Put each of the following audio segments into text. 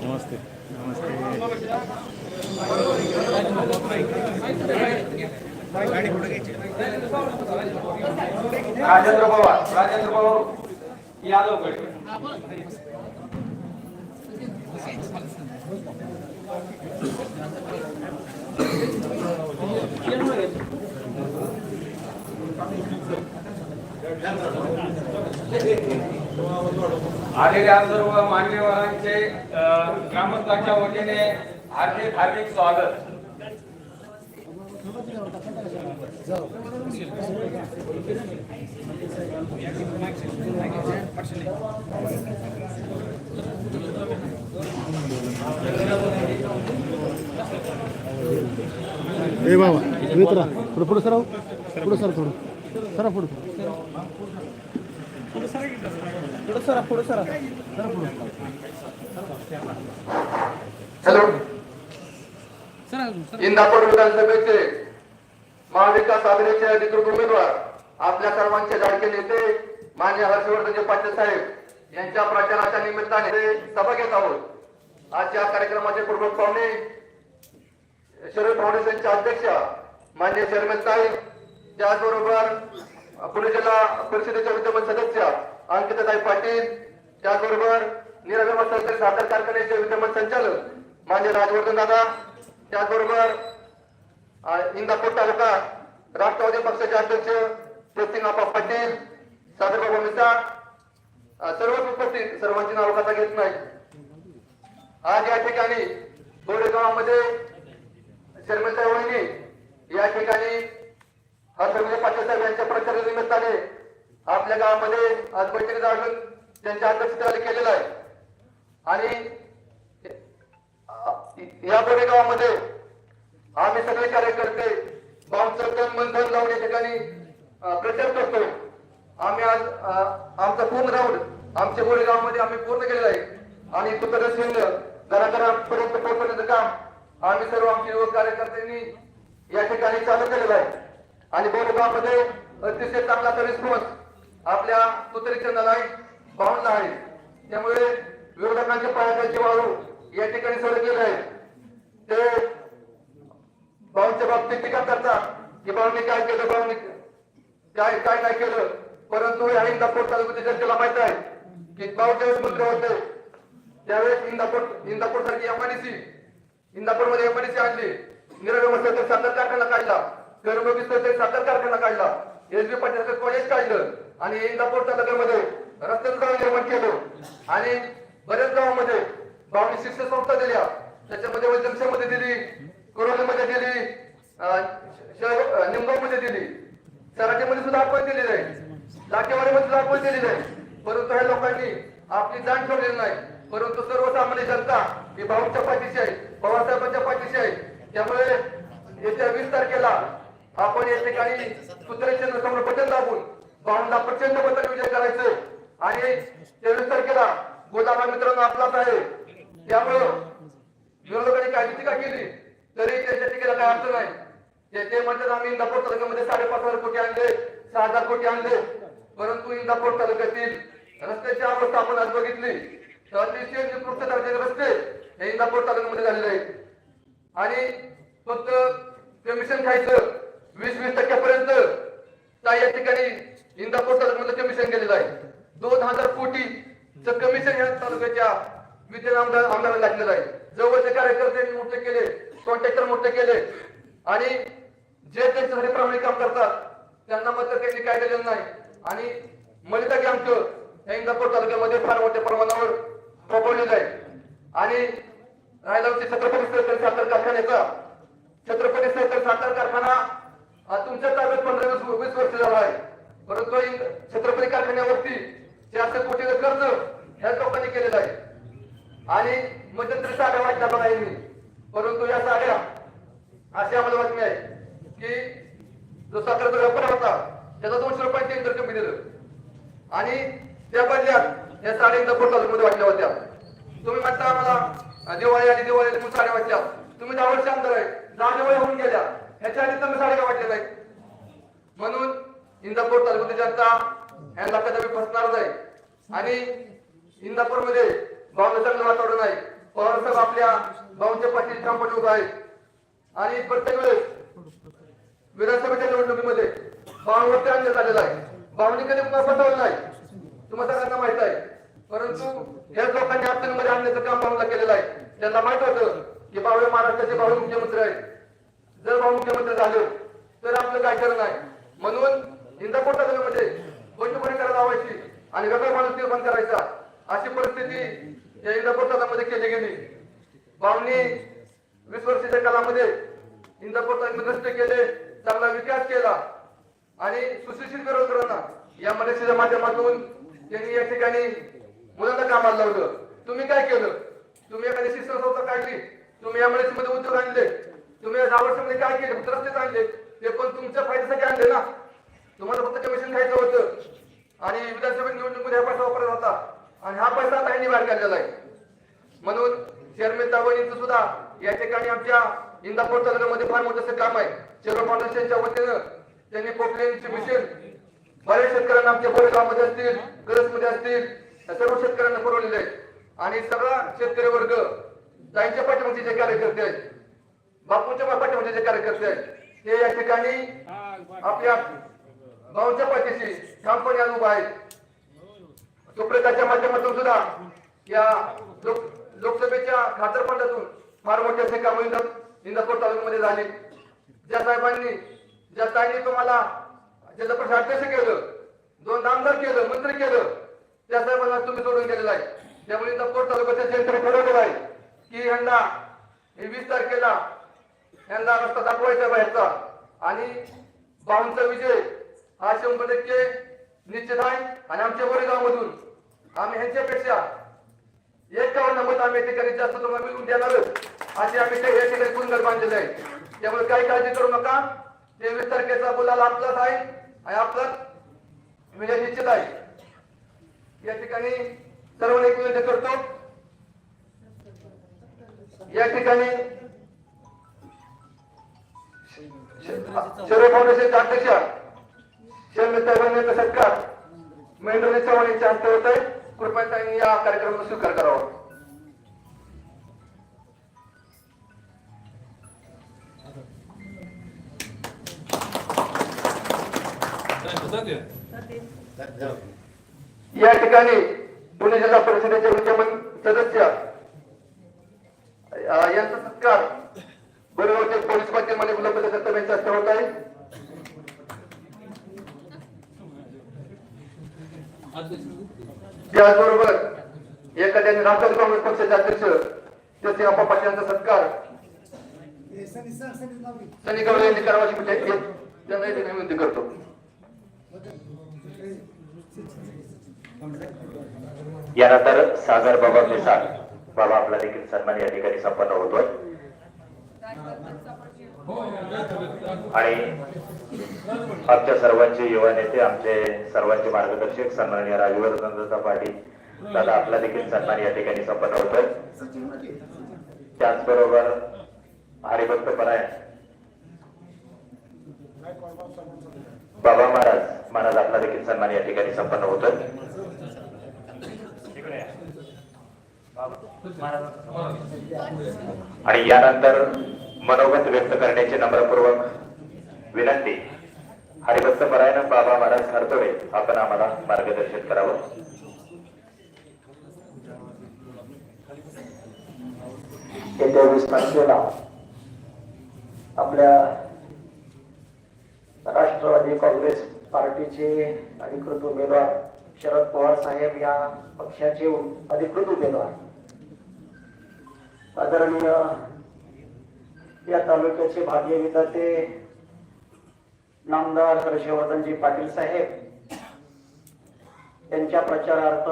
नमस्ते नमस्ते राजेंद्र पवार राजेंद्र पवार यादव गड आलेल्या सर्व मान्यवरांचे ग्रामस्थांच्या वतीने हार्दिक हार्दिक स्वागत. ए बाबा मित्रा पुढे पुढे सराव. पुढे सर थोडं. सरा पुढे. पुढे सरा पुढे सरा. हॅलो. इंदापूर विधानसभेचे महाविकास आघाडीचे अधिकृत उमेदवार आपल्या सर्वांचे लाडके नेते मान्य हर्षवर्धनजी पाटील साहेब यांच्या प्रचाराच्या निमित्ताने ते सभा घेत आहोत. आजच्या कार्यक्रमाचे प्रमुख पाहुणे शरद फाउंडेशनचे अध्यक्ष मान्य चेअरमॅन साहेब त्याचबरोबर पुणे जिल्हा परिषदेचे विद्यमान सदस्य अंकिताताई पाटील त्याचबरोबर निरागमा सहकारी साखर कारखान्याचे विद्यमान संचालक मान्य राजवर्धन दादा त्याचबरोबर इंदापूर तालुका राष्ट्रवादी पक्षाचे अध्यक्ष प्रसिंगाप्पा पाटील सादरबाबा मिसाळ अ, सर्वच उपस्थित सर्वांची नाव कथा घेत नाही आज या ठिकाणी गोरेगावामध्ये शर्मिलता वहिनी या ठिकाणी हर्षवर्धन पाटील साहेब यांच्या प्रचाराच्या निमित्ताने आपल्या गावामध्ये आज बैठकीत आयोजन त्यांच्या अध्यक्षतेखाली केलेलं आहे. आणि या गोरेगावामध्ये आम्ही सगळे कार्यकर्ते बामचं तन मन धन लावून या ठिकाणी प्रचार करतो. आम्ही आज आमचा पूर्ण राऊंड आमच्या गोरेगावमध्ये आम्ही पूर्ण केलेला आहे. आणि तुकडसिंग घराघरापर्यंत पोहोचवण्याचं काम आम्ही सर्व आमचे युवक कार्यकर्त्यांनी या ठिकाणी चालू केलेलं आहे. आणि गोरेगावमध्ये अतिशय चांगला रिस्पॉन्स आपल्या तुतरीचंदाला पाहुणला आहे. त्यामुळे विरोधकांच्या पायाखालची वाळू या ठिकाणी सडकलेलं आहे ते भाऊच्या बाबतीत टीका करतात की भाऊने काय केलं भाऊने काय काय नाही केलं. परंतु या इंदापूर तालुक्याच्या जनतेला माहीत आहे की भाऊ ज्यावेळेस मंत्री होते. त्यावेळेस इंदापूर इंदापूर सारखी एमआयडीसी इंदापूरमध्ये एमआयडीसी आणली. निरगम साखर कारखाना काढला. कर्मयोगी तर साखर कारखाना काढला. एस बी पाटील कॉलेज काढलं आणि इंदापूरच्या नगरमध्ये रस्त्याचं गाव निर्माण केलं. आणि बऱ्याच गावामध्ये बावीस शिक्षण संस्था दिल्या. त्याच्यामध्ये वैद्यमशामध्ये दिली कोरोनामध्ये दिली निमगावमध्ये दिली. सराटीमध्ये सुद्धा आपण दिली नाही. लाटेवाडीमध्ये सुद्धा आपण दिली नाही. परंतु ह्या लोकांनी आपली जाण ठेवलेली नाही. परंतु सर्वसामान्य जनता ही भाऊच्या पाठीशी आहे बाबासाहेबांच्या पाठीशी आहे. त्यामुळे येत्या वीस तारखेला आपण या ठिकाणी सूत्रचंद्र समोर बटन दाबून भाऊंना प्रचंड बदल विजय करायचं आणि तेवीस तारखेला गोदामा मित्रांनो आपलाच आहे. त्यामुळं विरोधकांनी काही टीका केली? तरी त्याच्या टीकेला काय अर्थ नाही ते ते म्हणतात आम्ही इंदापूर तालुक्यामध्ये साडेपाच हजार कोटी आणले सहा हजार कोटी आणले. परंतु इंदापूर तालुक्यातील रस्त्याची अवस्था आपण आज बघितली. तर अतिशय निकृष्ट दर्जाचे रस्ते हे इंदापूर तालुक्यामध्ये झालेले आहेत. आणि फक्त कमिशन खायचं वीस वीस टक्क्यापर्यंत त्या या ठिकाणी इंदापूर तालुक्यामध्ये कमिशन गेलेलं आहे. दोन हजार कोटीचं कमिशन या तालुक्याच्या विद्यमान आमदार लागलेलं आहे. जवळचे कार्यकर्ते मोठे केले कॉन्ट्रॅक्टर मोठे केले. आणि जे त्यांच्यासाठी प्रामाणिक काम करतात त्यांना मात्र त्यांनी काय केलेलं नाही. आणि मलिता कॅम्प या इंदापूर तालुक्यामध्ये फार मोठ्या प्रमाणावर राबवलेलं आहे. आणि राहिला छत्रपती सहकारी साखर कारखान्याचा छत्रपती सहकारी साखर कारखाना तुमच्या ताब्यात पंधरा वीस वीस वर्ष झाला आहे. परंतु छत्रपती कारखान्यावरती चारशे कोटीचं कर्ज ह्याच लोकांनी केलेलं आहे. आणि मध्यंतरी साड्या वाटल्या बघा मी परंतु या साड्या अशी आम्हाला बातमी आहे की जो साखरेचा व्यापार होता त्याचा दोनशे रुपयांची इंटर कमी दिलं. आणि त्या बदल्यात या साड्या इंदापूर तालुक्यामध्ये वाटल्या होत्या. तुम्ही म्हणता आम्हाला दिवाळी आली दिवाळी आली साड्या वाटल्या. तुम्ही दहा वर्ष अंतर आहे. दहा दिवाळी होऊन गेल्या. ह्याच्या आधी तुम्ही साडे का वाटल्या नाही म्हणून इंदापूर तालुक्यातील जनता ह्यांना कदापि फसणारच आहे आणि इंदापूरमध्ये भावना चांगलं वातावरण आहे. पवार साहेब आपल्या भाऊंच्या पाठीत ठामपणे उभा आहे आणि प्रत्येक वेळेस विधानसभेच्या निवडणुकीमध्ये भावांवरती अन्याय झालेला आहे. भावनी कधी पटवलं नाही? तुम्हाला सगळ्यांना माहीत आहे. परंतु ह्याच लोकांनी अडचणीमध्ये आणण्याचं काम भावला केलेलं आहे. त्यांना माहीत होतं की भाऊ महाराष्ट्राचे भाऊ मुख्यमंत्री आहेत. जर भाऊ मुख्यमंत्री झाले तर आपलं काय खरं नाही म्हणून इंदापूर तालुक्यामध्ये बंडखोरी करायला लावायची आणि वेगळा माणूस निर्माण करायचा. अशी परिस्थिती या इंदापूर तालुक्यामध्ये केली गेली. भाऊनी वीस वर्षाच्या कालामध्ये इंदापूर तालुक्यात नष्ट केले चांगला विकास केला आणि सुशिक्षित बेरोजगारांना या मदतीच्या माध्यमातून त्यांनी या ठिकाणी मुलांना कामाला लावलं. तुम्ही काय केलं? तुम्ही एखादी शिक्षण संस्था काढली. तुम्ही या मध्ये उद्योग आणले. तुम्ही दहा वर्षामध्ये काय केले? फक्त रस्तेच आणले. ते पण तुमच्या फायद्यासाठी आणले ना. तुम्हाला फक्त कमिशन खायचं होतं. आणि विधानसभा निवडणुकीमध्ये हा पैसा वापरत होता आणि हा पैसा आता बाहेर काढलेला आहे. म्हणून चेअरमॅन तावणींचं सुद्धा या ठिकाणी आमच्या इंदापूर तालुक्यामध्ये फार मोठं असं काम आहे. शेरो फाउंडेशनच्या वतीनं त्यांनी पोपलेनचे मिशन बऱ्याच शेतकऱ्यांना आमच्या बोरेगावमध्ये असतील गरजमध्ये असतील सर्व शेतकऱ्यांना पुरवलेले आहे. आणि सगळा शेतकरी वर्ग त्यांच्या पाठीमागचे जे कार्यकर्ते आहेत बापूंच्या पाठीमागचे म्हणजे जे कार्यकर्ते आहेत ते या ठिकाणी आपल्या भाऊच्या पाठीशी ठामपणे आज उभा आहेत. सुप्रताच्या माध्यमातून सुद्धा या लोकसभेच्या खासदार फार मोठे असे काम इंदापूर तालुक्यामध्ये झाले. ज्या साहेबांनी ज्या ताईंनी तुम्हाला ज्याचं परिषद अध्यक्ष केलं दोन आमदार केलं मंत्री केलं त्या साहेबांना तुम्ही सोडून गेलेला आहे. त्यामुळे इंदापूर तालुक्याच्या जनतेने ठरवलेलं आहे की यांना वीस तारखेला यांना रस्ता दाखवायचा बाहेरचा. आणि बावनचा विजय हा शंभर टक्के निश्चित आहे. आणि आमच्या वरेगावमधून आम्ही ह्यांच्यापेक्षा एकावन्न मत आम्ही ठिकाणी जास्त तुम्हाला मिळवून देणारच असे आम्ही या ठिकाणी कुंदर बांधलेले आहे. त्यामुळे काही काळजी करू नका. तेवीस तारखेचा बोलायला आपलाच आहे. आणि आपलाच विजय निश्चित आहे. या ठिकाणी सर्वांना एक विनंती करतो. या ठिकाणी शरद फाउंडेशनच्या अध्यक्ष. शर्मित महेंद्र सत्कार महेंद्रजी चव्हाण यांच्या हस्ते होत आहे. कृपया त्यांनी या कार्यक्रमाचा स्वीकार करावा. या ठिकाणी पुणे जिल्हा परिषदेचे विद्यमान सदस्य यांचा सत्कार बरोबर पोलीस पाटील मध्ये उपलब्ध सत्ताम यांच्या हस्ते होत आहे. त्याचबरोबर एखाद्याने राष्ट्रवादी काँग्रेस पक्षाचे अध्यक्ष जसे अप्पा पाटील यांचा सत्कार सनी गवळे यांनी करावा म्हणजे त्यांना इथे विनंती करतो. यानंतर सागर बाबा मिसाळ बाबा आपला देखील सन्मान या ठिकाणी संपन्न होतोय. आणि आमच्या सर्वांचे युवा नेते आमचे सर्वांचे मार्गदर्शक सन्माननीय दत्ता पाटील दादा आपला देखील सन्मान या ठिकाणी संपन्न होतोय. त्याचबरोबर हरिभक्त परायण बाबा महाराज महाराज आपला देखील सन्मान या ठिकाणी संपन्न होतोय. आणि यानंतर मनोगत व्यक्त करण्याची नम्रपूर्वक विनंती. हरिभक्त परायण बाबा महाराज हरतोडे आपण आम्हाला मार्गदर्शन करावं. येत्या वीस तारखेला आपल्या राष्ट्रवादी काँग्रेस पार्टीचे अधिकृत उमेदवार शरद पवार साहेब या पक्षाचे अधिकृत उमेदवार. आदरणीय या तालुक्याचे भाग्य विधाते नामदार हर्षवर्धनजी पाटील साहेब यांच्या प्रचारार्थ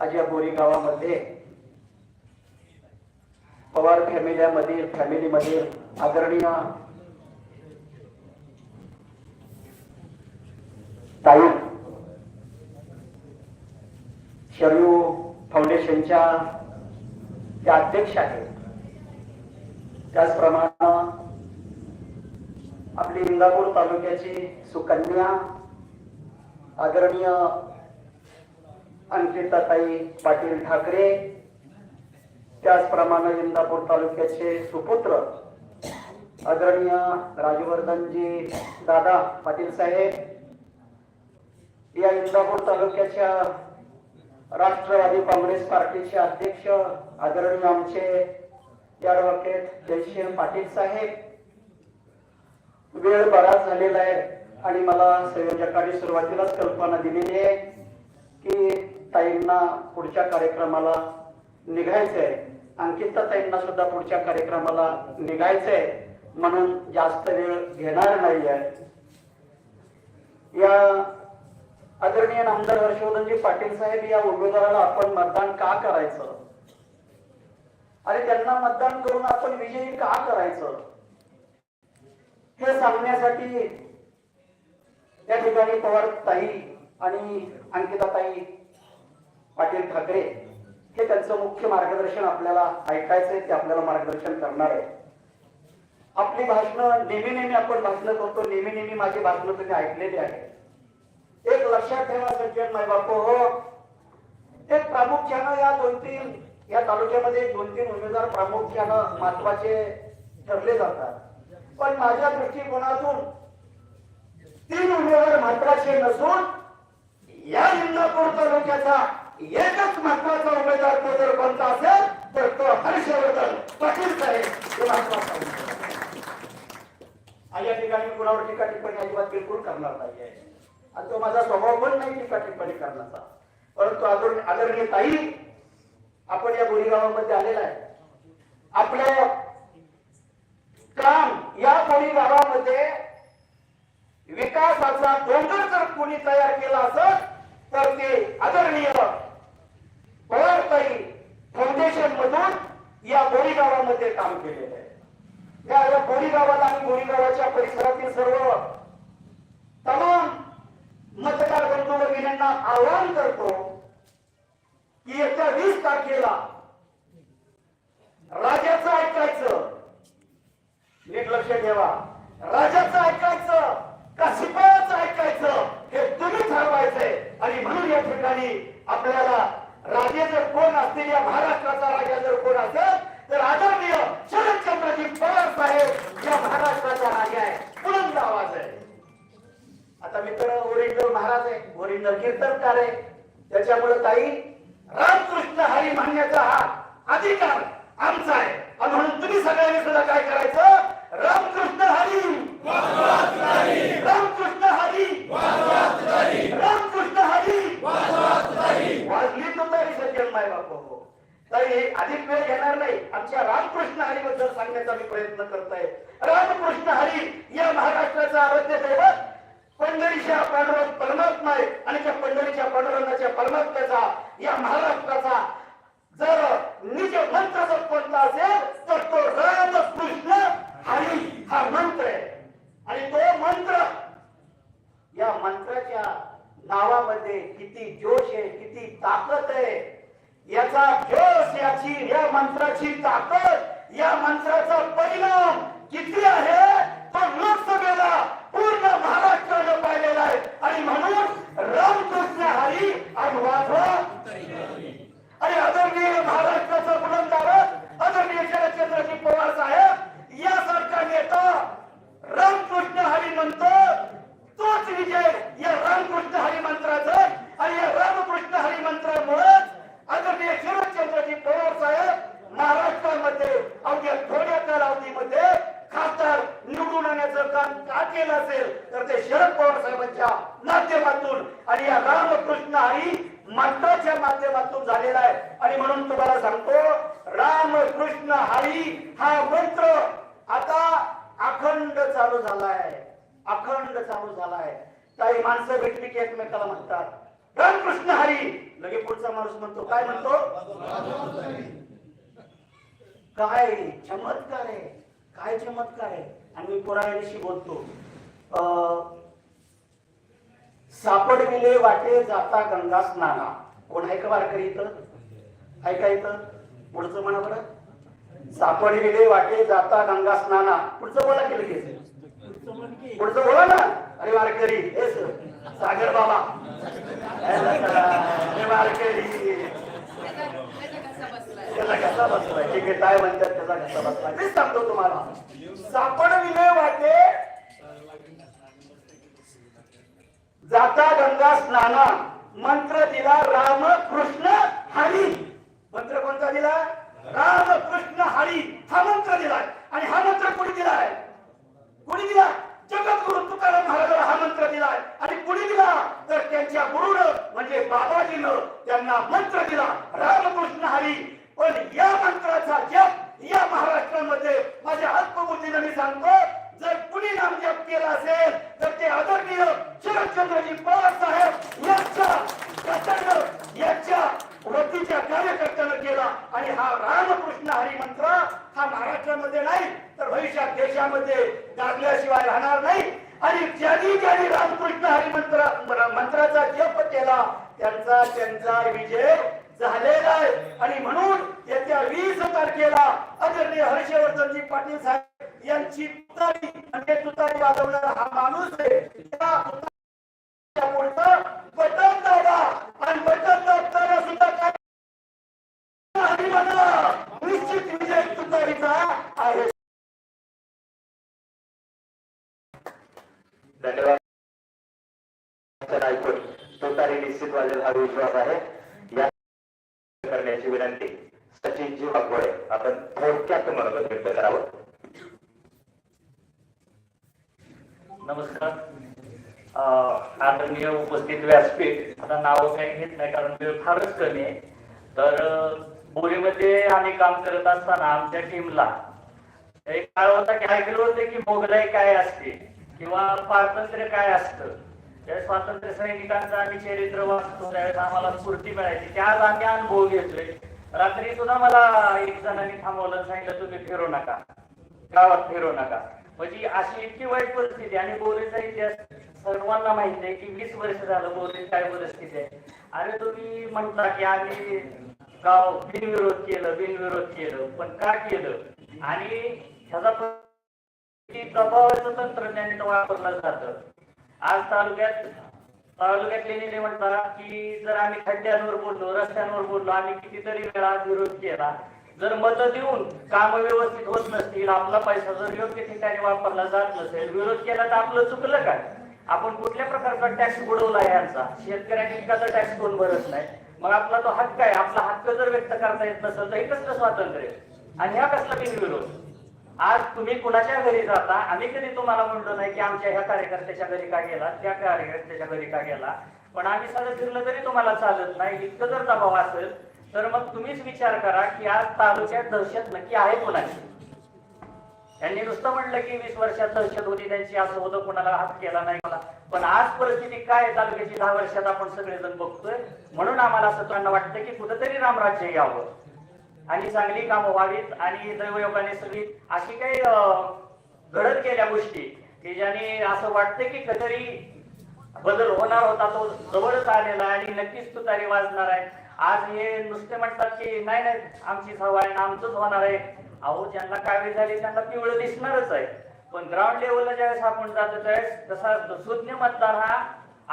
आज या बोरी गावामध्ये पवार फॅमिल्यामधील फॅमिलीमधील आदरणीय ताई शरू फाउंडेशनच्या त्या अध्यक्ष आहेत. त्याचप्रमाणे आपली इंदापूर तालुक्याची सुकन्या आदरणीय अंकिताताई पाटील ठाकरे त्याचप्रमाणे इंदापूर तालुक्याचे सुपुत्र आदरणीय राजवर्धनजी दादा पाटील साहेब या इंदापूर तालुक्याच्या राष्ट्रवादी काँग्रेस पार्टीचे अध्यक्ष आदरणीय आमचे ॲडव्होकेट जयसिंह पाटील साहेब. वेळ बराच झालेला आहे आणि मला संयोजकांनी सुरुवातीलाच कल्पना दिलेली आहे की ताईंना पुढच्या कार्यक्रमाला निघायचंय. अंकिता ताईंना सुद्धा पुढच्या कार्यक्रमाला निघायचंय म्हणून जास्त वेळ घेणार नाही आहे या आदरणीय नामदार हर्षवर्धनजी पाटील साहेब या उमेदवाराला आपण मतदान का करायचं? आणि त्यांना मतदान करून आपण विजयी का करायचं? हे सांगण्यासाठी या ठिकाणी पवार ताई आणि अंकिता ताई पाटील ठाकरे हे त्यांचं मुख्य मार्गदर्शन आपल्याला ऐकायचंय ते आपल्याला मार्गदर्शन करणार आहे आपली भाषणं नेहमी नेहमी आपण भाषणं करतो नेहमी नेहमी माझी भाषणं तुम्ही ऐकलेली आहे एक लक्षात ठेवा सज्जन माय बापू हो एक प्रामुख्यानं या दोन तीन या तालुक्यामध्ये दोन तीन उमेदवार प्रामुख्यानं महत्त्वाचे ठरले जातात. पण माझ्या दृष्टिकोनातून तीन उमेदवार महत्त्वाचे नसून या इंदापूर तालुक्याचा एकच महत्त्वाचा उमेदवार तो जर कोणता असेल तर तो हर्षवर्धन पाटील आहे. महत्त्वाचा या ठिकाणी कुणावर टीका टिप्पणी अजिबात बिलकुल करणार नाही आहे आणि तो माझा स्वभाव पण नाही टीका टिप्पणी करण्याचा. परंतु आदरणीय आदरणीय ताई आपण या बोरीगावामध्ये आलेला आहे. आपलं काम या बोरीगावामध्ये विकासाचा डोंगर जर कोणी तयार केला असत तर ते आदरणीय पवारताई फाउंडेशन मधून या बोरी गावामध्ये काम केलेलं आहे या या बोरी गावाला आणि बोरी गावाच्या परिसरातील सर्व तमाम मतदार बंधू भगिनींना आवाहन करतो की येत्या वीस तारखेला राजाचं ऐकायचं नीट लक्ष ठेवा राजाचं ऐकायचं का शिपायाचं ऐकायचं हे तुम्ही ठरवायचंय आणि म्हणून या ठिकाणी आपल्याला राजे जर कोण असतील या महाराष्ट्राचा राजा जर कोण असेल तर आदरणीय शरदचंद्रजी पवार साहेब या महाराष्ट्राचा राजा आहे बुलंद आवाज आहे आता मित्र ओरिजिनल महाराज आहे ओरिजिनल कीर्तनकार आहे त्याच्यामुळे ताई रामकृष्ण हरी म्हणण्याचा हा अधिकार आमचा आहे आणि म्हणून तुम्ही सगळ्यांनी सुद्धा काय करायचं रामकृष्ण हरी रामकृष्ण हरी रामकृष्ण हरी वाजली तो तरी सज्जन माय बाप हो ताई अधिक वेळ घेणार नाही आमच्या रामकृष्ण हरी बद्दल सांगण्याचा मी प्रयत्न करतोय रामकृष्ण हरी या महाराष्ट्राचा आराध्य दैवत पंढरीच्या पांडुरंग परमात्मा आहे आणि त्या पंढरीच्या पांडुरंगाच्या परमात्म्याचा या महाराष्ट्राचा जर निज मंत्र जर कोणता असेल तर तो रामकृष्ण हरी हा मंत्र आहे आणि तो मंत्र या मंत्राच्या नावामध्ये किती जोश आहे किती ताकद आहे याचा जोश याची या मंत्राची ताकद या मंत्राचा परिणाम किती आहे तो लोकसभेला पूर्ण महाराष्ट्रानं पाहिलेला आहे आणि म्हणून रामकृष्ण हरी आणि वाजवा आणि आदरणीय महाराष्ट्राचा बुलंद आवाज आदरणीय शरदचंद्रजी पवार साहेब यासारखा नेता रामकृष्ण हरी म्हणतो तोच विजय या रामकृष्ण हरी मंत्राचा आणि या रामकृष्ण हरी मंत्रामुळे आदरणीय शरदचंद्रजी पवार साहेब महाराष्ट्रामध्ये अवघ्या थोड्या कालावधीमध्ये खासदार निवडून आणण्याचं काम का केलं असेल तर ते शरद पवार साहेबांच्या माध्यमातून आणि या रामकृष्ण हरी मंत्राच्या माध्यमातून झालेला आहे आणि म्हणून तुम्हाला सांगतो रामकृष्ण हरी हा मंत्र आता अखंड चालू झालाय अखंड चालू झालाय काही माणसं भेटली की एकमेकाला म्हणतात रामकृष्ण हरी लगे पुढचा माणूस म्हणतो काय म्हणतो? काय? चमत्कार आहे. काय चमत्कार आहे? आणि मी पुराव्याशी बोलतो. अं, सापडविले वाटे जाता गंगा स्नाना. कोण आहे का वारकरी इथं? ऐका इथं? पुढचं म्हणा बरं. सापडविले वाटे जाता गंगा स्नाना. पुढचं बोला की लगेच. पुढचं बोला ना. अरे वारकरी हे सर, सागर बाबा. वारकरी. त्याचा कसा बसलाय. ठीक आहे काय म्हणतात त्याचा कसा बसलाय? मी सांगतो तुम्हाला. सापड विले वाटे. जाता गंगा स्नाना. मंत्र दिला राम कृष्ण हरी. मंत्र कोणता दिला? राम कृष्ण हरी. हा मंत्र दिलाय. आणि हा मंत्र कोणी दिलाय? कोणी दिला? जगद्गुरु तुकाराम महाराजाला हा मंत्र दिलाय. आणि कुणी दिला? तर त्यांच्या गुरुनं म्हणजे बाबाजीनं त्यांना मंत्र दिला. रामकृष्ण हरी. पण या मंत्राचा जप या महाराष्ट्रामध्ये माझ्या आत्मबुद्धीनं मी सांगतो जर कुणी नाम जप केला असेल तर ते आदरणीय शरदचंद्रजी पवार साहेब यांच्या प्रचंड यांच्या वतीच्या कार्यकर्त्यानं केला. आणि हा रामकृष्ण हरी मंत्र हा महाराष्ट्रामध्ये नाही तर भविष्यात देशामध्ये गाजल्याशिवाय राहणार नाही. आणि ज्यांनी ज्यांनी रामकृष्ण हरी मंत्र मंत्राचा जप केला त्यांचा त्यांचा विजय झालेला आहे. आणि म्हणून येत्या वीस तारखेला आदरणीय हर्षवर्धनजी पाटील साहेब यांची तुतारी म्हणजे तुतारी वाजवणारा हा माणूस आहे. त्या बटन दादा आणि बटन दाबताना सुद्धा काय? निश्चित विजय तुतारीचा आहे. धन्यवाद. तुतारी निश्चित वाजेल हा विश्वास आहे. करण्याची विनंती. सचिनजी वाघोळे आपण थोडक्यात मनोगत व्यक्त करावं. नमस्कार. आदरणीय उपस्थित व्यासपीठ. आता नाव काही घेत नाही कारण वेळ फारच कमी आहे. तर बोरीमध्ये आम्ही काम करत असताना आमच्या टीमला एक काळ होता की ऐकलं होतं की मोगलाई काय असते किंवा पारतंत्र्य काय असतं. त्यावेळेस स्वातंत्र्य सैनिकांचं आम्ही चरित्र वाचतो त्यावेळेस आम्हाला स्फूर्ती मिळायची. त्या आज आम्ही अनुभव घेतोय. रात्री सुद्धा मला एक जणांनी थांबवलं सांगितलं तुम्ही फिरू नका. गावात फिरू नका. म्हणजे अशी इतकी वाईट परिस्थिती आणि बोलेचा इतिहास सर्वांना माहिती आहे की वीस वर्ष झालं बोरीत काय परिस्थिती आहे. आणि तुम्ही म्हणता की आम्ही गाव बिनविरोध केलं बिनविरोध केलं पण का केलं? आणि ह्याचा प- प्रभावाचं तंत्रज्ञान वापरलं जातं. आज तालुक्यात तालुक्यातले नेते म्हणतात की जर आम्ही खड्ड्यांवर बोललो रस्त्यांवर बोललो आम्ही कितीतरी वेळा विरोध केला. जर मत देऊन काम व्यवस्थित होत नसतील आपला पैसा जर योग्य ठिकाणी वापरला जात नसेल विरोध केला तर आपलं चुकलं काय? आपण कुठल्या प्रकारचा टॅक्स बुडवला यांचा? शेतकऱ्यांनी एखादा टॅक्स कोण भरत नाही. मग आपला तो हक्क आहे. आपला हक्क जर व्यक्त करता येत नसेल तर हे कसलं स्वातंत्र्य आणि ह्या कसला बिनविरोध? आज तुम्ही कुणाच्या घरी जाता? आम्ही कधी तुम्हाला म्हणलो नाही की आमच्या ह्या कार्यकर्त्याच्या घरी का गेला त्या कार्यकर्त्याच्या घरी का गेला? पण आम्ही सगळं फिरलं तरी तुम्हाला चालत नाही. इतकं जर दबाव असेल तर मग तुम्हीच विचार करा की आज तालुक्यात दहशत नक्की आहे कोणाची? यांनी नुसतं म्हणलं की वीस वर्षात दहशत होती त्यांची असं होतं कोणाला हात केला नाही मला. पण आज परिस्थिती काय आहे? तालुक्याची दहा वर्षात आपण सगळेजण बघतोय. म्हणून आम्हाला असं त्यांना वाटतं की कुठंतरी रामराज्य यावं. आणि चांगली कामं व्हावीत आणि दैवयोगाने सगळी अशी काही घडत गेल्या गोष्टी की ज्याने असं वाटतं की कधीतरी बदल होणार होता तो जवळच आलेला आहे आणि नक्कीच तुतारी वाजणार आहे. आज हे नुसते म्हणतात की नाही नाही आमची सवय आहे आमचंच होणार आहे. अहो ज्यांना काळी झाली त्यांना पिवळं दिसणारच आहे. पण ग्राउंड लेवलला ज्यावेळेस आपण जातो त्यावेळेस तसा शून्य मतदार हा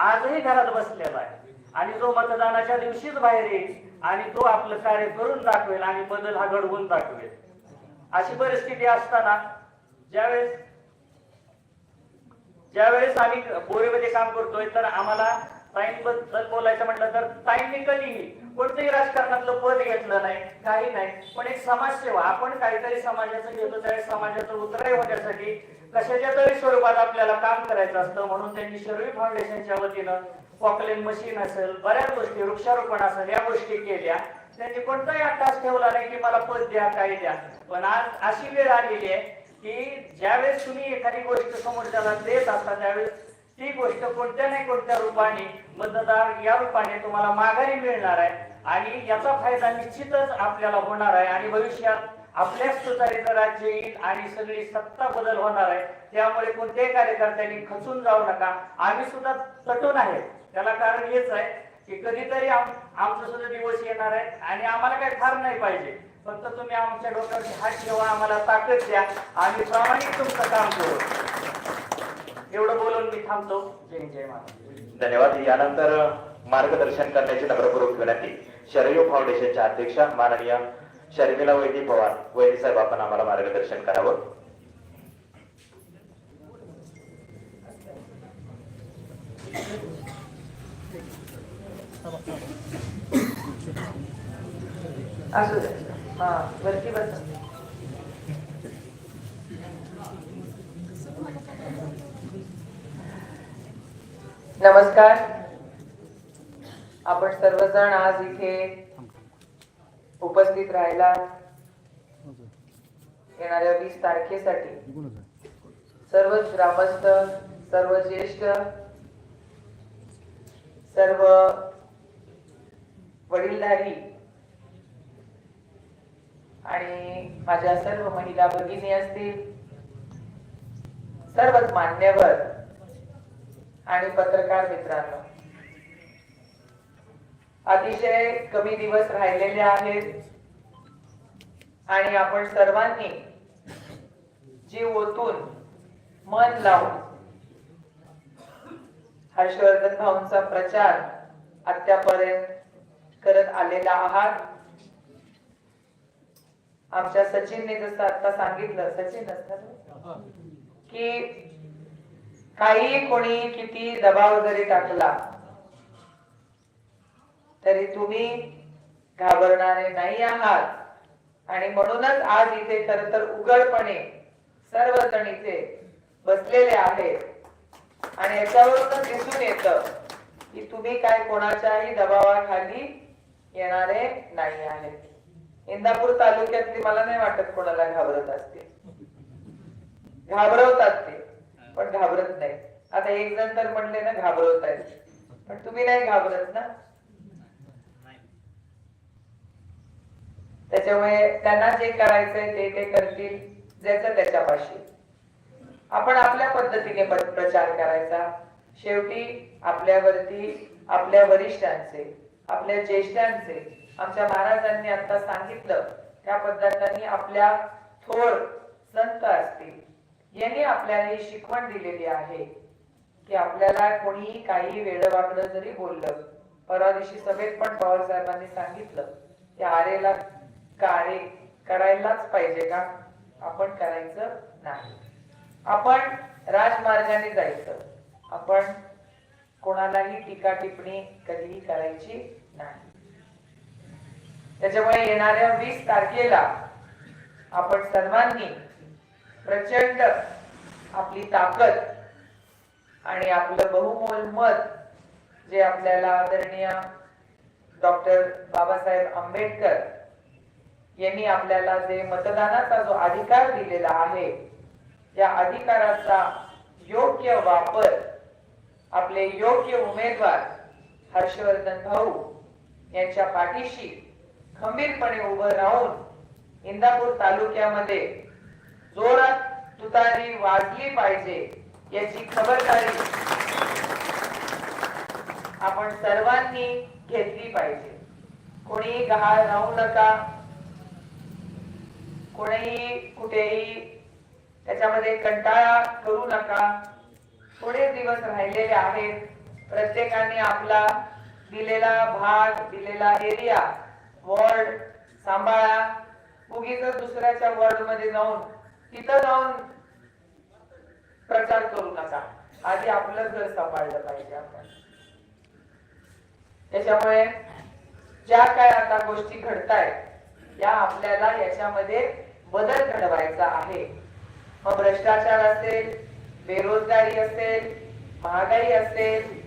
आजही घरात बसलेला आहे. आणि जो मतदानाच्या दिवशीच बाहेर येईल आणि तो आपलं कार्य करून दाखवेल आणि बदल हा घडवून दाखवेल. अशी परिस्थिती असताना ज्यावेळेस ज्यावेळेस आम्ही बोरीमध्ये काम करतोय तर आम्हाला ताईंबद्दल बोलायचं म्हटलं तर ताईंनी कधीही कोणतंही राजकारणातलं पद घेतलं नाही काही नाही. पण एक समाजसेवा आपण काहीतरी समाजाचं घेतो त्यावेळेस समाजाचं उतराई होण्यासाठी कशाच्या तरी स्वरूपात आपल्याला काम करायचं असतं म्हणून त्यांनी शर्वी फाउंडेशनच्या वतीनं पॉकलेन मशीन असेल बऱ्याच गोष्टी वृक्षारोपण असेल या गोष्टी केल्या. त्यांनी कोणताही अट्टास ठेवला नाही की मला पद द्या काय द्या. पण आज अशी वेळ आलेली आहे की ज्यावेळेस तुम्ही एखादी गोष्ट समोरच्याला देत असता त्यावेळेस ती गोष्ट कोणत्या नाही कोणत्या रूपाने मतदार या रूपाने तुम्हाला माघारी मिळणार आहे. आणि याचा फायदा निश्चितच आपल्याला होणार आहे. आणि भविष्यात आपल्याच सुधारित राज्य येईल आणि सगळी सत्ता बदल होणार आहे. त्यामुळे कोणत्याही कार्यकर्त्यांनी खचून जाऊ नका. आम्ही सुद्धा तटून आहे त्याला कारण हेच आहे की कधीतरी आमचं सुद्धा दिवस येणार आहे आणि आम्हाला काही फार नाही पाहिजे. फक्त तुम्ही आमच्या डोक्यावरती हात ठेवा आम्हाला ताकद द्या आम्ही प्रामाणिक तुमचं काम करू. एवढं बोलून मी थांबतो. जय जय महाराज धन्यवाद. यानंतर मार्गदर्शन करण्याची नम्रपूर्वक विनंती. शरयू फाउंडेशनच्या अध्यक्षा माननीय शर्मिला वैदी पवार वैदी साहेब आपण आम्हाला मार्गदर्शन करावं. असू दे हा वरती बस नमस्कार. आपण सर्वजण आज इथे उपस्थित राहिला. येणाऱ्या वीस तारखेसाठी. सर्व ग्रामस्थ सर्व ज्येष्ठ सर्व वडीलधारी. आणि माझ्या सर्व महिला भगिनी असतील सर्वच मान्यवर आणि पत्रकार मित्रांनो. अतिशय कमी दिवस राहिलेले आहेत आणि आपण सर्वांनी जीव ओतून मन लावून हर्षवर्धन भाऊंचा प्रचार आत्यापर्यंत करत आलेला आहात आमच्या सचिनने जसं आता सांगितलं सचिन असतात कि काही कोणी किती दबाव जरी टाकला तरी तुम्ही घाबरणारे नाही आहात. आणि म्हणूनच आज इथे खर तर उघडपणे सर्वजण इथे बसलेले आहेत. आणि याच्यावरूनच दिसून येतं की तुम्ही काय कोणाच्याही दबावाखाली येणारे नाही आहेत. इंदापूर तालुक्यातली मला नाही वाटत कोणाला घाबरत असते घाबरवतात ते पण घाबरत नाही. आता एक जण तर म्हणले ना घाबरवत आहेत. पण तुम्ही नाही घाबरत ना? त्याच्यामुळे त्यांना जे करायचंय ते ते करतील ज्याचं त्याच्यापाशी. आपण आपल्या पद्धतीने प्रचार करायचा. शेवटी आपल्यावरती आपल्या वरिष्ठांचे आपल्या ज्येष्ठांचे आमच्या महाराजांनी आता सांगितलं त्या पद्धतीने आपल्या थोर संत असतील. यांनी आपल्याला ही शिकवण दिलेली आहे की आपल्याला कोणीही काही वेळ वाकडं जरी बोललं परवा दिवशी सभेत पण पवार साहेबांनी सांगितलं की आरेला काळे करायलाच पाहिजे का? आपण करायचं नाही. आपण राजमार्गाने जायचं. आपण कोणालाही टीका टिप्पणी कधीही करायची नाही. त्याच्यामुळे येणाऱ्या वीस तारखेला आपण सर्वांनी प्रचंड आपली ताकद आणि आपलं बहुमोल मत जे आपल्याला आदरणीय डॉक्टर बाबासाहेब आंबेडकर यांनी आपल्याला जे मतदानाचा जो अधिकार दिलेला आहे या अधिकाराचा योग्य वापर आपले योग्य उमेदवार हर्षवर्धन भाऊ यांच्या पाठीशी खंबीरपणे उभं राहून इंदापूर तालुक्यामध्ये जोरात तुतारी वाजली पाहिजे याची खबरदारी आपण सर्वांनी घेतली पाहिजे. कोणीही गहाळ राहू नका. कोणीही कुठेही त्याच्यामध्ये कंटाळा करू नका. थोडे दिवस राहिलेले आहेत. प्रत्येकाने आपला दिलेला भाग दिलेला एरिया वॉर्ड सांभाळा. उगीच दुसऱ्याच्या वर्डमध्ये जाऊन तिथं जाऊन प्रचार करू नका. आधी आपलं घर सांभाळलं पाहिजे आपण. त्याच्यामुळे ज्या काय आता गोष्टी घडतायत या आपल्याला याच्यामध्ये बदल घडवायचा आहे. मग भ्रष्टाचार असेल बेरोजगारी असेल महागाई असेल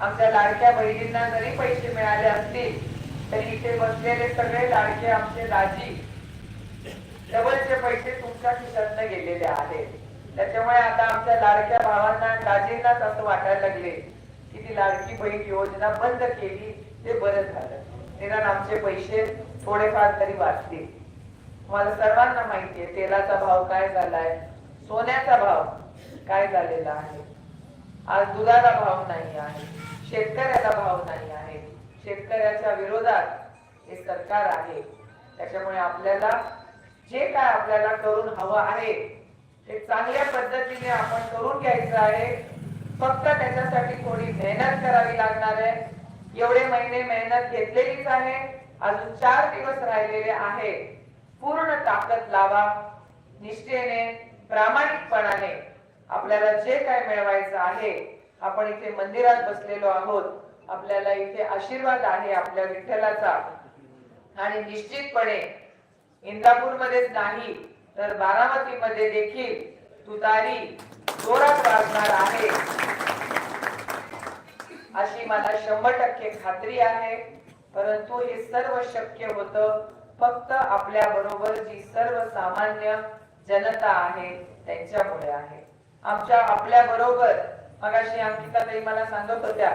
आमच्या लाडक्या बहिणींना जरी पैसे मिळाले असतील तरी इथे बसलेले सगळे लाडके आमचे दाजी डबलचे पैसे तुमच्या खिशातनं गेलेले आहेत. त्याच्यामुळे आता आमच्या लाडक्या भावांना दाजींनाच असं वाटायला लागले की ती लाडकी बहीण योजना बंद केली ते बरं झालं. निदान आमचे पैसे थोडेफार तरी वाचतील. तुम्हाला सर्वांना माहितीये तेलाचा भाव काय झालाय सोन्याचा भाव काय झालेला आहे? आज दुधाला भाव नाही आहे शेतकऱ्याला भाव नाही आहे. शेतकऱ्याच्या विरोधात हे सरकार आहे. त्याच्यामुळे आपल्याला जे काय आपल्याला करून हवं आहे ते चांगल्या पद्धतीने आपण करून घ्यायचं आहे. फक्त त्याच्यासाठी थोडी मेहनत करावी लागणार आहे. एवढे महिने मेहनत घेतलेलीच आहे. अजून चार दिवस राहिलेले आहे. पूर्ण ताकद लावा. निष्ठेने प्रामाणिकपणाने आपल्याला जे काय मिळवायचं आहे आपण इथे मंदिरात बसलेलो आहोत आपल्याला इथे आशीर्वाद आहे आपल्या विठ्ठलाचा. आणि निश्चितपणे इंदापूर मध्येच नाही तर बारामतीमध्ये देखील तुतारी जोरात वाजणार आहे. अशी मला शंभर टक्के खात्री आहे परंतु हे सर्व शक्य होत फक्त आपल्या बरोबर जी सर्वसामान्य जनता आहे त्यांच्यामुळे आहे. आमच्या आपल्या बरोबर मगाशी अंकिता ताई मला सांगत होत्या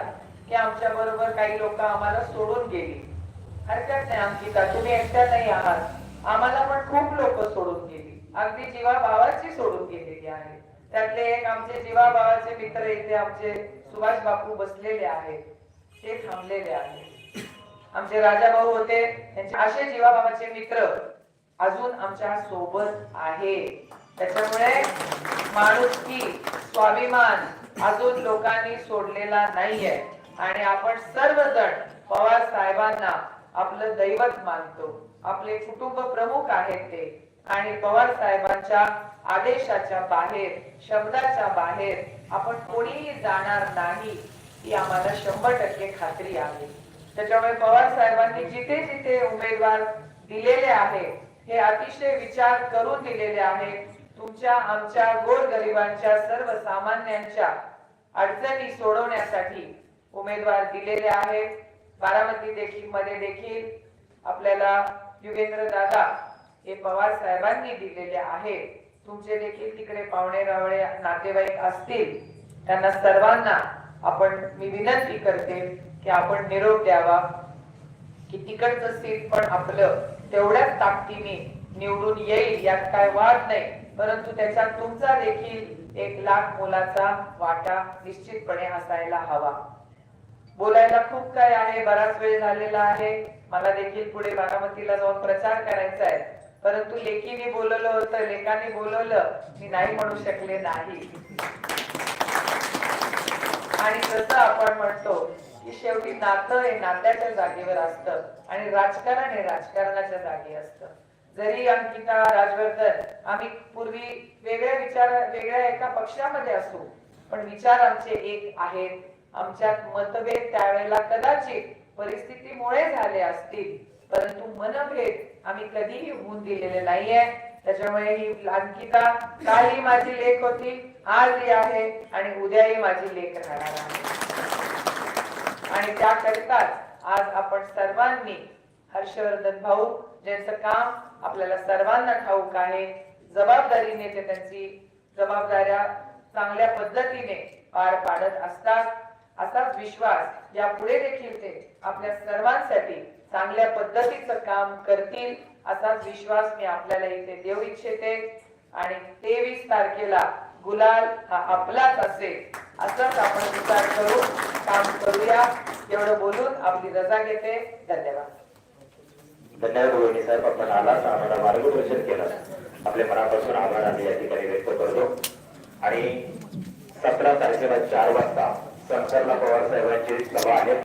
की आमच्या बरोबर काही लोक आम्हाला सोडून गेली. हरकत नाही अंकिता तुम्ही एकट्या नाही आहात. आम्हाला पण खूप लोक सोडून गेली. अगदी जीवा भावाची सोडून गेलेली आहे. त्यातले एक आमचे जीवा भावाचे मित्र इथे आमचे सुभाष बापू बसलेले आहेत. ते थांबलेले आहेत. आमचे राजा भाऊ होते त्यांचे असे जीवा बाबाचे मित्र अजून आमच्यासोबत आहे त्याच्यामुळे माणुसकी स्वाभिमान अजून लोकांनी सोडलेला नाहीये. आणि आपण सर्वजण पवार साहेबांना आपलं दैवत मानतो. आपले कुटुंब प्रमुख आहेत ते. आणि पवार साहेबांच्या आदेशाच्या बाहेर शब्दाच्या बाहेर आपण कोणीही जाणार नाही ही आम्हाला शंभर टक्के खात्री आहे. त्याच्यामुळे पवार साहेबांनी जिथे जिथे उमेदवार दिलेले आहे हे अतिशय विचार करून दिलेले आहेत. तुमच्या आमच्या गोरगरिबांच्या सर्वसामान्यांच्या अडचणी सोडवण्यासाठी उमेदवार दिलेले आहेत. बारामती देखील मध्ये देखील आपल्याला युगेंद्र दादा हे पवार साहेबांनी दिलेले आहेत. तुमचे देखील तिकडे पाहुणे रावळे नातेवाईक असतील. त्यांना सर्वांना आपण मी विनंती करते की आपण निरोप द्यावा की तिकडचं सीट पण आपलं तेवढ्याच ताकदीने निवडून येईल यात काय वाद नाही. परंतु त्याच्यात तुमचा देखील एक लाख मोलाचा वाटा निश्चितपणे असायला हवा. बोलायला खूप काय आहे बराच वेळ झालेला आहे. मला देखील पुढे बारामतीला जाऊन प्रचार करायचा आहे. परंतु लेखीने बोलवलं होतं लेखाने बोलवलं मी नाही म्हणू शकले नाही. आणि जसं आपण म्हणतो की शेवटी नातं हे नात्याच्या जागेवर असतं आणि राजकारण हे राजकारणाच्या जागी असतं. जरी अंकिता राजवर्धन आम्ही पूर्वी वेगळ्या विचार वेगळ्या एका पक्षामध्ये असू पण विचार आमचे एक आहेत. आमच्यात मतभेद त्यावेळेला कदाचित परिस्थितीमुळे झाले असतील परंतु मनभेद आम्ही कधीही होऊन दिलेले नाहीये. त्याच्यामुळे ही अंकिता काल ही माझी लेख होती आज ही आहे आणि उद्याही माझी लेख राहणार आहे. आणि त्याकरिताच आज आपण सर्वांनी हर्षवर्धन भाऊ ज्यांचं काम आपल्याला सर्वांना ठाऊक आहे जबाबदारीने ते त्यांची जबाबदाऱ्या चांगल्या पद्धतीने पार पाडत असतात. असाच विश्वास यापुढे देखील ते आपल्या सर्वांसाठी चांगल्या पद्धतीचं काम करतील असाच विश्वास मी आपल्याला इथे देऊ इच्छिते. आणि तेवीस तारखेला गुलाल हा आपलाच असेल असंच आपण विचार करू काम करूया. एवढं बोलून आपली रजा घेते. धन्यवाद. धन्यवाद रोहिणी साहेब. आपण आलात आम्हाला मार्गदर्शन केलं. आपल्या मनापासून आभार आम्ही या ठिकाणी व्यक्त करतो. आणि सतरा तारखेला चार वाजता संसारला पवार साहेबांची सभा आहे.